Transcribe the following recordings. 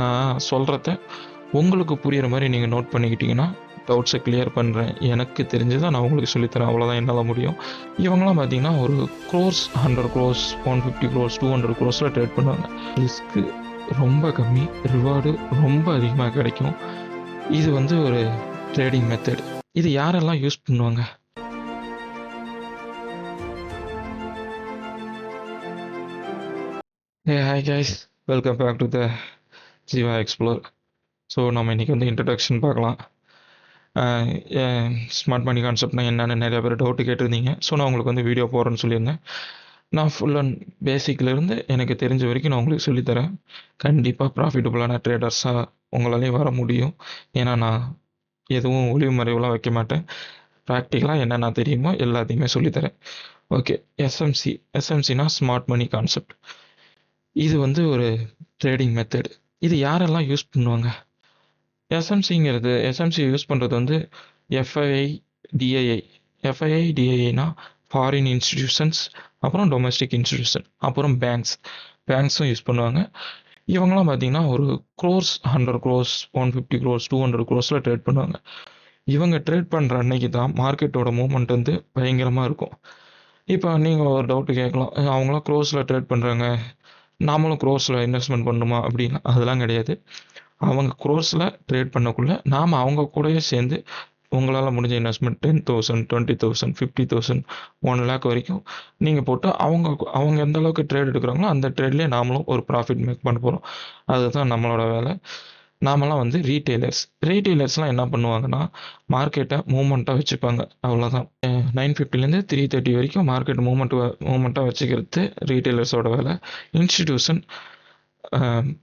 நான் சொல்கிறத உங்களுக்கு புரிகிற மாதிரி நீங்கள் நோட் பண்ணிக்கிட்டிங்கன்னா டவுட்ஸை கிளியர் பண்ணுறேன் எனக்கு தெரிஞ்சதை நான் உங்களுக்கு சொல்லித்தரேன். அவ்வளோதான் என்னால் முடியும். இவங்களாம் பார்த்தீங்கன்னா ஒரு crores hundred crores one fifty crores two hundred க்ரோர்ஸில் trade பண்ணுவாங்க. ரிஸ்க்கு ரொம்ப கம்மி. ரிவார்டு ரொம்ப அதிகமாக கிடைக்கும். இது வந்து ஒரு ட்ரேடிங் மெத்தட் இது யாரெல்லாம் யூஸ் பண்ணுவாங்க? Hey hi guys welcome back to the Jeeva explore so நம்ம இன்றைக்கி வந்து இன்ட்ரடக்ஷன் பார்க்கலாம். ஸ்மார்ட் மணி கான்செப்ட்னா என்னென்னு நிறைய பேர் டவுட்டு கேட்டிருந்தீங்க. ஸோ நான் உங்களுக்கு வந்து வீடியோ போடுறேன்னு சொல்லியிருந்தேன். நான் ஃபுல் அண்ட் பேசிக்லேருந்து எனக்கு தெரிஞ்ச வரைக்கும் நான் உங்களுக்கு சொல்லித்தரேன் கண்டிப்பாக ப்ராஃபிட்டபுளான ட்ரேடர்ஸாக உங்களாலேயும் வர முடியும். ஏன்னா நான் எதுவும் ஒளிவு மறைவுலாம் வைக்க மாட்டேன். ப்ராக்டிக்கலாக என்னென்ன தெரியுமோ எல்லாத்தையுமே சொல்லித்தரேன் ஓகே எஸ்எம்சி எஸ்எம்சினா ஸ்மார்ட் மணி கான்செப்ட் இது வந்து ஒரு ட்ரேடிங் மெத்தடு இது யாரெல்லாம் யூஸ் பண்ணுவாங்க? எஸ்எம்சிங்கிறது எஸ்எம்சி யூஸ் பண்ணுறது வந்து எஃப்ஐஐ டிஐஐ எஃப்ஐஐ டிஐஐனா ஃபாரின் இன்ஸ்டிடியூஷன்ஸ் அப்புறம் டொமஸ்டிக் இன்ஸ்டிடியூஷன் அப்புறம் பேங்க்ஸ் பேங்க்ஸும் யூஸ் பண்ணுவாங்க. இவங்கெல்லாம் பார்த்தீங்கன்னா ஒரு crores hundred crores one fifty crores two hundred க்ரோர்ஸில் trade பண்ணுவாங்க. இவங்க ட்ரேட் பண்ணுற அன்னைக்கு தான் மார்க்கெட்டோட மூமெண்ட் வந்து பயங்கரமாக இருக்கும். இப்போ நீங்கள் ஒரு டவுட்டு கேட்கலாம் அவங்களாம் க்ரோஸில் ட்ரேட் பண்ணுறாங்க நாமளும் க்ரோஸில் இன்வெஸ்ட்மெண்ட் பண்ணணுமா அப்படின்னா அதெல்லாம் கிடையாது. அவங்க க்ரோஸில் ட்ரேட் பண்ணக்குள்ள நாம் அவங்க கூடயே சேர்ந்து உங்களால் முடிஞ்ச investment ten thousand twenty thousand fifty thousand one lakh வரைக்கும் நீங்கள் போட்டு அவங்க அவங்க எந்த அளவுக்கு ட்ரேட் எடுக்கிறாங்களோ அந்த ட்ரேட்லேயே நாமளும் ஒரு ப்ராஃபிட் மேக் பண்ண போகிறோம் அதுதான் நம்மளோட வேலை. நாமெல்லாம் வந்து ரீட்டெய்லர்ஸ் ரீட்டெய்லர்ஸ்லாம் என்ன பண்ணுவாங்கன்னா மார்க்கெட்டை மூமெண்ட்டாக வச்சுப்பாங்க. அவ்வளோதான் நைன் ஃபிஃப்டிலேருந்து த்ரீ தேர்ட்டி வரைக்கும் மார்க்கெட் மூமெண்ட் மூமெண்ட்டாக வச்சுக்கிறது ரீட்டெய்லர்ஸோட வேலை. இன்ஸ்டிடியூஷன்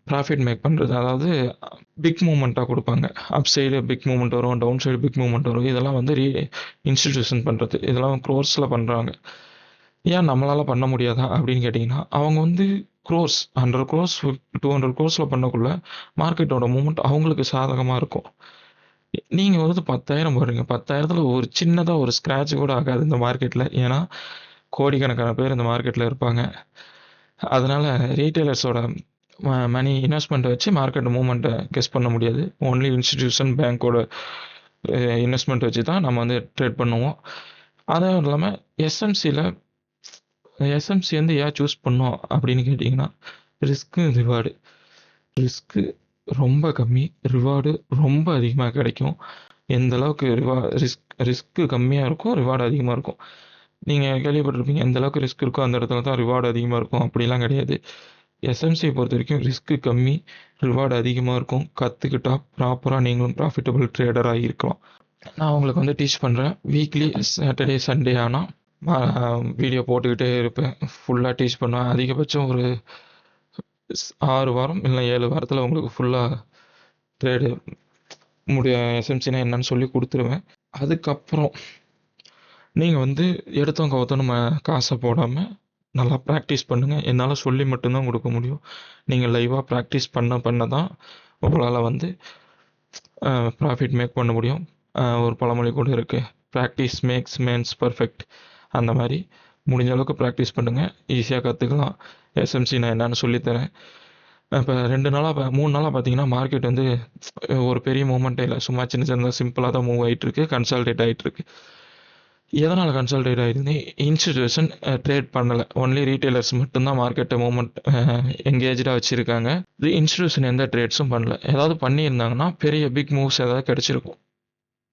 ப்ராஃபிட் மேக் பண்ணுறது அதாவது பிக் மூமெண்ட்டாக கொடுப்பாங்க. அப் சைடு பிக் மூமெண்ட் வரும் டவுன் சைடு பிக் மூமெண்ட் வரும். இதெல்லாம் வந்து ரீ இன்ஸ்டிடியூஷன் பண்ணுறது இதெல்லாம் க்ரோர்ஸில் பண்ணுறாங்க ஏன் நம்மளால் பண்ண முடியாதா அப்படின்னு கேட்டிங்கன்னா அவங்க வந்து crores hundred crores two hundred க்ரோஸில் பண்ணக்குள்ள மார்க்கெட்டோட மூமெண்ட் அவங்களுக்கு சாதகமாக இருக்கும். நீங்கள் வந்து பத்தாயிரம் போடுறீங்க. பத்தாயிரத்தில் ஒரு சின்னதாக ஒரு ஸ்க்ராட்ச் கூட ஆகாது இந்த மார்க்கெட்டில் ஏன்னா கோடிக்கணக்கான பேர் இந்த மார்க்கெட்டில் இருப்பாங்க. அதனால் ரீட்டைலர்ஸோட மணி இன்வெஸ்ட்மெண்ட்டை வச்சு மார்க்கெட் மூமெண்ட்டை கெஸ் பண்ண முடியாது. ஒன்லி இன்ஸ்டிடியூஷன் பேங்க்கோட இன்வெஸ்ட்மெண்ட் வச்சு தான் நம்ம வந்து ட்ரேட் பண்ணுவோம். அதுவும் இல்லாமல் எஸ்எம்சியில் எஸ்எம்சி வந்து ஏன் சூஸ் பண்ணோம் அப்படின்னு கேட்டிங்கன்னா ரிஸ்க்கு ரிவார்டு ரிஸ்க்கு ரொம்ப கம்மி ரிவார்டு ரொம்ப அதிகமாக கிடைக்கும். எந்த அளவுக்கு ரிவா ரிஸ்க் ரிஸ்க்கு கம்மியாக இருக்கும் ரிவார்டு அதிகமாக இருக்கும். நீங்கள் கேள்விப்பட்டிருப்பீங்க எந்த அளவுக்கு ரிஸ்க் இருக்கோ அந்த இடத்துல தான் ரிவார்டு அதிகமாக இருக்கும். அப்படிலாம் கிடையாது. எஸ்எம்சியை பொறுத்த வரைக்கும் ரிஸ்க்கு கம்மி ரிவார்டு அதிகமாக இருக்கும். கற்றுக்கிட்டா ப்ராப்பராக நீங்களும் ப்ராஃபிட்டபிள் ட்ரேடராக இருக்கலாம். நான் உங்களுக்கு வந்து டீச் பண்ணுறேன் வீக்லி சாட்டர்டே சண்டே ஆனால் வீடியோ போட்டுக்கிட்டே இருப்பேன். ஃபுல்லாக டீச் பண்ணுவேன். அதிகபட்சம் ஒரு ஆறு வாரம் இல்லை ஏழு வாரத்தில் உங்களுக்கு ஃபுல்லாக ட்ரேடு முடிய எஸ்எம்சினா என்னன்னு சொல்லி கொடுத்துருவேன். அதுக்கப்புறம் நீங்கள் வந்து எடுத்தவங்க கவுத்தோம் நம்ம காசை போடாமல் நல்லா ப்ராக்டிஸ் பண்ணுங்கள் என்னால் சொல்லி மட்டும்தான் கொடுக்க முடியும். நீங்கள் லைவாக ப்ராக்டிஸ் பண்ண பண்ண தான் உங்களால் வந்து ப்ராஃபிட் மேக் பண்ண முடியும். ஒரு பழமொழி கூட இருக்குது ப்ராக்டிஸ் மேக்ஸ் மேன்ஸ் பர்ஃபெக்ட் அந்த மாதிரி முடிஞ்ச அளவுக்கு ப்ராக்டிஸ் பண்ணுங்கள் ஈஸியாக கற்றுக்கலாம் எஸ்எம்சி நான் என்னென்னு சொல்லித்தரேன். இப்போ ரெண்டு நாளாக மூணு நாளாக பார்த்தீங்கன்னா மார்க்கெட் வந்து ஒரு பெரிய மூமெண்ட்டே இல்லை. சும்மா சின்ன சின்ன சிம்பிளாக தான் மூவ் ஆகிட்டுருக்கு கன்சல்டேட் ஆகிட்டுருக்கு எதனால் கன்சல்டேட் ஆகிருந்து இன்ஸ்டிடியூஷன் ட்ரேட் பண்ணலை. ஒன்லி ரீட்டைலர்ஸ் மட்டும்தான் மார்க்கெட்டை மூமெண்ட் எங்கேஜாக வச்சுருக்காங்க. இன்ஸ்டிடியூஷன் எந்த ட்ரேட்ஸும் பண்ணல. ஏதாவது பண்ணியிருந்தாங்கன்னா பெரிய பிக் மூவ்ஸ் ஏதாவது கிடச்சிருக்கும்.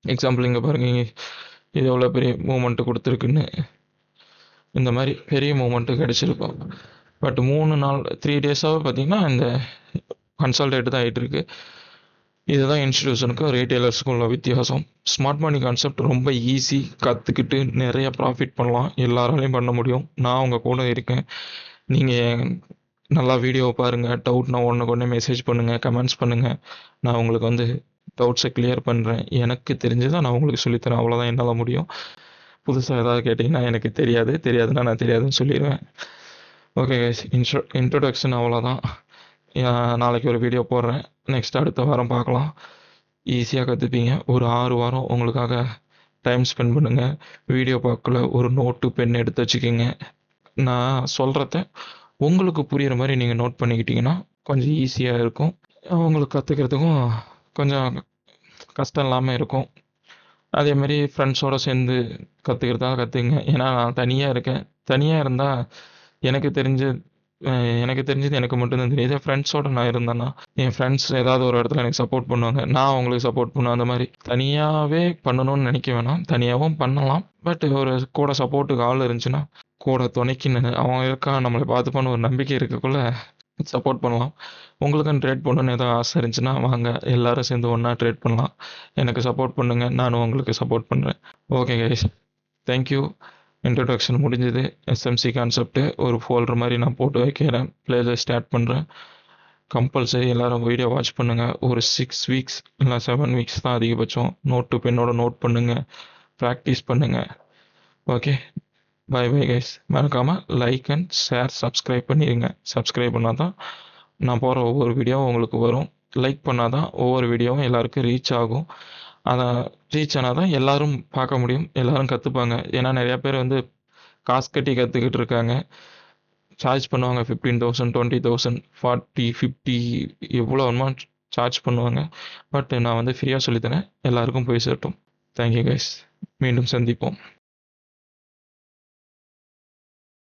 எக்ஸாம்பிள் இங்கே பாருங்க இது எவ்வளோ பெரிய மூமெண்ட்டு கொடுத்துருக்குன்னு. இந்த மாதிரி பெரிய மூமெண்ட்டு கிடச்சிருக்கும். பட் மூணு நாள் த்ரீ டேஸாக பார்த்தீங்கன்னா இந்த கன்சல்டேட் தான் ஆகிட்டுருக்கு இதுதான் இன்ஸ்டிடியூஷனுக்கும் ரீட்டைலர்ஸுக்கும் உள்ள வித்தியாசம். ஸ்மார்ட் மணி கான்செப்ட் ரொம்ப ஈஸி கற்றுக்கிட்டு நிறைய ப்ராஃபிட் பண்ணலாம். எல்லாராலையும் பண்ண முடியும். நான் உங்கள் கூட இருக்கேன். நீங்கள் நல்லா வீடியோ பாருங்கள் டவுட்னா ஒன்று கொண்டே மெசேஜ் பண்ணுங்கள் கமெண்ட்ஸ் பண்ணுங்கள் நான் உங்களுக்கு வந்து டவுட்ஸை கிளியர் பண்ணுறேன் எனக்கு தெரிஞ்சதை நான் உங்களுக்கு சொல்லித்தரேன். அவ்வளோதான் என்னால் முடியும். புதுசாக ஏதாவது கேட்டிங்கன்னா எனக்கு தெரியாது. தெரியாதுன்னா நான் தெரியாதுன்னு சொல்லிடுவேன். ஓகே கைஸ் இன்ட்ரோ இன்ட்ரொடக்ஷன் அவ்வளோதான் நாளைக்கு ஒரு வீடியோ போடுறேன். நெக்ஸ்ட் அடுத்த வாரம் பார்க்கலாம். ஈஸியாக கற்றுப்பீங்க ஒரு ஆறு வாரம் உங்களுக்காக டைம் ஸ்பெண்ட் பண்ணுங்கள் வீடியோ பார்க்கல. ஒரு நோட்டு பென் எடுத்து வச்சுக்கோங்க. நான் சொல்கிறத உங்களுக்கு புரிகிற மாதிரி நீங்கள் நோட் பண்ணிக்கிட்டிங்கன்னா கொஞ்சம் ஈஸியாக இருக்கும். உங்களுக்கு கற்றுக்கிறதுக்கும் கொஞ்சம் கஷ்டம் இல்லாமல் இருக்கும். அதேமாரி ஃப்ரெண்ட்ஸோடு சேர்ந்து கற்றுக்கிறதா கற்றுக்குங்க ஏன்னா நான் தனியாக இருக்கேன். தனியாக இருந்தால் எனக்கு தெரிஞ்ச எனக்கு தெரிஞ்சது எனக்கு மட்டும்தான் தெரியும். இதே ஃப்ரெண்ட்ஸோடு நான் இருந்தேன்னா என் ஃப்ரெண்ட்ஸ் ஏதாவது ஒரு இடத்துல எனக்கு சப்போர்ட் பண்ணுவாங்க. நான் அவங்களுக்கு சப்போர்ட் பண்ணுவேன். அந்த மாதிரி தனியாகவே பண்ணணும்னு நினைக்க வேணாம். தனியாகவும் பண்ணலாம். பட் ஒரு கூட சப்போர்ட்டுக்கு ஆள் இருந்துச்சுன்னா கூட துணைக்கு அவங்க அவன் நம்மளை பார்த்துப்பான்னு ஒரு நம்பிக்கை இருக்கக்குள்ள சப்போர்ட் பண்ணலாம். உங்களுக்கும் ட்ரேட் பண்ணணும்னு ஏதோ ஆசை இருந்துச்சுன்னா வாங்க எல்லாரும் சேர்ந்து ஒன்றா ட்ரேட் பண்ணலாம். எனக்கு சப்போர்ட் பண்ணுங்கள் நானும் உங்களுக்கு சப்போர்ட் பண்ணுறேன் okay guys thank you introduction முடிஞ்சது. எஸ்எம்சி கான்செப்ட்டு ஒரு ஃபோல்டர் மாதிரி நான் போட்டு வைக்கிறேன். பிளேலிஸ்ட் ஸ்டார்ட் பண்ணுறேன் கம்பல்சரி எல்லாரும் வீடியோ வாட்ச் பண்ணுங்கள் ஒரு சிக்ஸ் வீக்ஸ் இல்லை செவன் வீக்ஸ் தான் அதிகபட்சம். நோட் டு பென்னோட நோட் பண்ணுங்கள் ப்ராக்டிஸ் பண்ணுங்கள் ஓகே பை பை கைஸ் மறக்காமல் லைக் அண்ட் ஷேர் சப்ஸ்கிரைப் பண்ணிடுங்க சப்ஸ்கிரைப் பண்ணால் தான் நான் போகிற ஒவ்வொரு வீடியோவும் உங்களுக்கு வரும். லைக் பண்ணால் தான் ஒவ்வொரு வீடியோவும் எல்லாருக்கும் ரீச் ஆகும். அதை ரீச் ஆனால் தான் எல்லோரும் பார்க்க முடியும். எல்லாரும் கற்றுப்பாங்க ஏன்னா நிறையா பேர் வந்து காசு கட்டி கற்றுக்கிட்டு இருக்காங்க. சார்ஜ் பண்ணுவாங்க fifteen thousand twenty thousand forty fifty எவ்வளோ வேணுமோ சார்ஜ் பண்ணுவாங்க. பட் நான் வந்து ஃப்ரீயாக சொல்லித்தரேன். எல்லாருக்கும் போய் சேரட்டும். தேங்க்யூ கைஸ் மீண்டும் சந்திப்போம்.